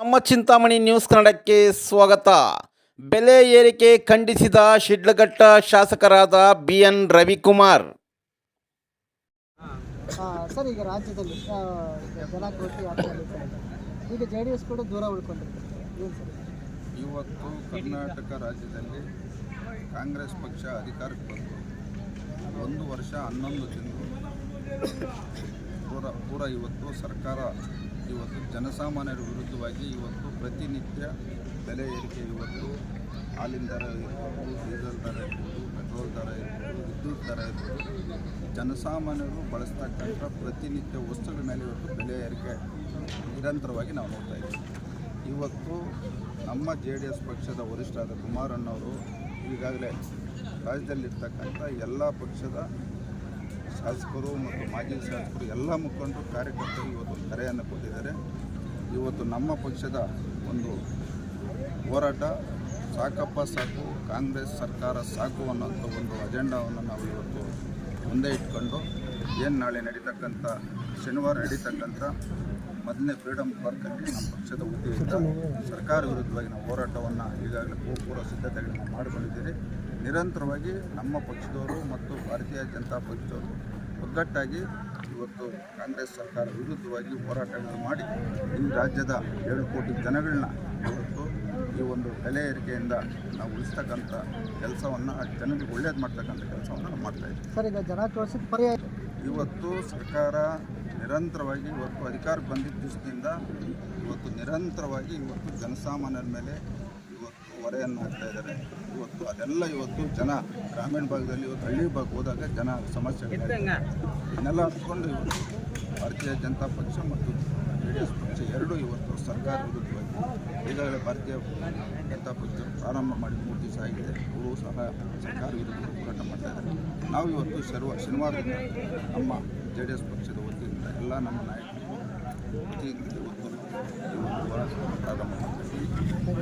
ನಮ್ಮ ಚಿಂತಾಮಣಿ ನ್ಯೂಸ್ ಕನ್ನಡಕ್ಕೆ ಸ್ವಾಗತ. ಬೆಲೆ ಏರಿಕೆ ಖಂಡಿಸಿದ ಶಿಡ್ಲಘಟ್ಟ ಶಾಸಕರಾದ ಬಿ ಎನ್ ರವಿಕುಮಾರ್. ಆ, ಸರ್ ಈಗ ರಾಜ್ಯದಲ್ಲಿ ಜನಾಕ್ರೋಶಿ. ಈಗ ಜೆ ಡಿ ಎಸ್ ಕೂಡ ದೂರ ಉಳ್ಕೊಂಡಿರ್ತಾರೆ ಇವತ್ತು ಕರ್ನಾಟಕ ರಾಜ್ಯದಲ್ಲಿ ಕಾಂಗ್ರೆಸ್ ಪಕ್ಷ ಅಧಿಕಾರಕ್ಕೆ ಬಂತು ಒಂದು ವರ್ಷ ಹನ್ನೊಂದು ತಿಂಗಳು ಪೂರ ಪೂರ ಇವತ್ತು ಸರ್ಕಾರ ಇವತ್ತು ಜನಸಾಮಾನ್ಯರ ವಿರುದ್ಧವಾಗಿ ಇವತ್ತು ಪ್ರತಿನಿತ್ಯ ಬೆಲೆ ಏರಿಕೆ ಇವತ್ತು ಹಾಲಿನ ದರ ಇರ್ಬೋದು, ಡೀಸೆಲ್ ದರ ಇರ್ಬೋದು, ಪೆಟ್ರೋಲ್ ದರ ಇರ್ಬೋದು, ವಿದ್ಯುತ್ ದರ ಇರ್ಬೋದು, ಜನಸಾಮಾನ್ಯರು ಬಳಸ್ತಕ್ಕಂಥ ಪ್ರತಿನಿತ್ಯ ವಸ್ತುಗಳ ಮೇಲೆ ಇವತ್ತು ಬೆಲೆ ಏರಿಕೆ ನಿರಂತರವಾಗಿ ನಾವು ನೋಡ್ತಾ ಇದ್ದೀವಿ. ಇವತ್ತು ನಮ್ಮ ಜೆ ಡಿ ಎಸ್ ಪಕ್ಷದ ವರಿಷ್ಠಾದ ಕುಮಾರಣ್ಣವರು ಈಗಾಗಲೇ ರಾಜ್ಯದಲ್ಲಿರ್ತಕ್ಕಂಥ ಎಲ್ಲ ಪಕ್ಷದ ಶಾಸಕರು ಮತ್ತು ಮಾಜಿ ಶಾಸಕರು ಎಲ್ಲ ಮುಖಂಡರು, ಕಾರ್ಯಕರ್ತರು ಇವತ್ತು ಕರೆಯನ್ನು ಕೊಟ್ಟಿದ್ದಾರೆ. ಇವತ್ತು ನಮ್ಮ ಪಕ್ಷದ ಒಂದು ಹೋರಾಟ ಸಾಕಪ್ಪ ಸಾಕು, ಕಾಂಗ್ರೆಸ್ ಸರ್ಕಾರ ಸಾಕು ಅನ್ನೋಂಥ ಒಂದು ಅಜೆಂಡಾವನ್ನು ನಾವು ಇವತ್ತು ಮುಂದೆ ಇಟ್ಕೊಂಡು ಏನು ನಾಳೆ ನಡೀತಕ್ಕಂಥ ಶನಿವಾರ ನಡೀತಕ್ಕಂಥ ಮೊದಲನೇ ಫ್ರೀಡಮ್ ಪಾರ್ಕಲ್ಲಿ ನಮ್ಮ ಪಕ್ಷದ ಉದ್ದೇಶ ಸರ್ಕಾರ ವಿರುದ್ಧವಾಗಿ ನಾವು ಹೋರಾಟವನ್ನು ಈಗಾಗಲೇ ಪೂರ್ವ ಸಿದ್ಧತೆಗಳನ್ನು ಮಾಡಿಕೊಂಡಿದ್ದೀರಿ. ನಿರಂತರವಾಗಿ ನಮ್ಮ ಪಕ್ಷದವರು ಮತ್ತು ಭಾರತೀಯ ಜನತಾ ಪಕ್ಷದವರು ಒಗ್ಗಟ್ಟಾಗಿ ಇವತ್ತು ಕಾಂಗ್ರೆಸ್ ಸರ್ಕಾರ ವಿರುದ್ಧವಾಗಿ ಹೋರಾಟಗಳನ್ನು ಮಾಡಿ ಈ ರಾಜ್ಯದ ಏಳು ಕೋಟಿ ಜನಗಳನ್ನ ಇವತ್ತು ಈ ಒಂದು ಬೆಲೆ ಏರಿಕೆಯಿಂದ ನಾವು ಉಳಿಸ್ತಕ್ಕಂಥ ಕೆಲಸವನ್ನು ಜನರಿಗೆ ಒಳ್ಳೇದು ಮಾಡ್ತಕ್ಕಂಥ ಕೆಲಸವನ್ನು ನಾವು ಮಾಡ್ತಾಯಿದ್ದೀವಿ ಸರ್ ಈಗ ಜನಾಕ್ರೋಶಕ್ಕೆ ಪರ್ಯಾಯ ಇವತ್ತು ಸರ್ಕಾರ ನಿರಂತರವಾಗಿ ಇವತ್ತು ಅಧಿಕಾರಕ್ಕೆ ಬಂದಿದ್ದ ದಿವಸದಿಂದ ಇವತ್ತು ನಿರಂತರವಾಗಿ ಇವತ್ತು ಜನಸಾಮಾನ್ಯರ ಮೇಲೆ ಹೊರೆಯನ್ನು ಹಾಕ್ತಾ ಇದ್ದಾರೆ. ಇವತ್ತು ಅದೆಲ್ಲ ಇವತ್ತು ಜನ ಗ್ರಾಮೀಣ ಭಾಗದಲ್ಲಿ ಇವತ್ತು ಹಳ್ಳಿ ಭಾಗ ಹೋದಾಗ ಜನ ಸಮಸ್ಯೆ ಇದನ್ನೆಲ್ಲ ಹತ್ಕೊಂಡು ಇವತ್ತು ಭಾರತೀಯ ಜನತಾ ಪಕ್ಷ ಮತ್ತು ಜೆ ಡಿ ಎಸ್ ಪಕ್ಷ ಎರಡೂ ಇವತ್ತು ಸರ್ಕಾರ ವಿರುದ್ಧವಾಗಿ ಈಗಾಗಲೇ ಭಾರತೀಯ ಜನತಾ ಪಕ್ಷ ಪ್ರಾರಂಭ ಮಾಡಿ ಮೂರು ದಿವಸ ಆಗಿದೆ. ಅವರು ಸಹ ಸರ್ಕಾರ ವಿರುದ್ಧ ಹೋರಾಟ ಮಾಡ್ತಾ ಇದ್ದಾರೆ. ನಾವು ಇವತ್ತು ಶರ್ವ ಶನಿವಾರದಿಂದ ನಮ್ಮ ಜೆ ಡಿ ಎಸ್ ಪಕ್ಷದ ವತಿಯಿಂದ ಎಲ್ಲ ನಮ್ಮ ನಾಯಕರು ಪ್ರತಿನಿಧಿಗಳು ಇವತ್ತು ಹೋರಾಟ ಪ್ರಾರಂಭ ಮಾಡ್ತಾ ಇದ್ದೀವಿ.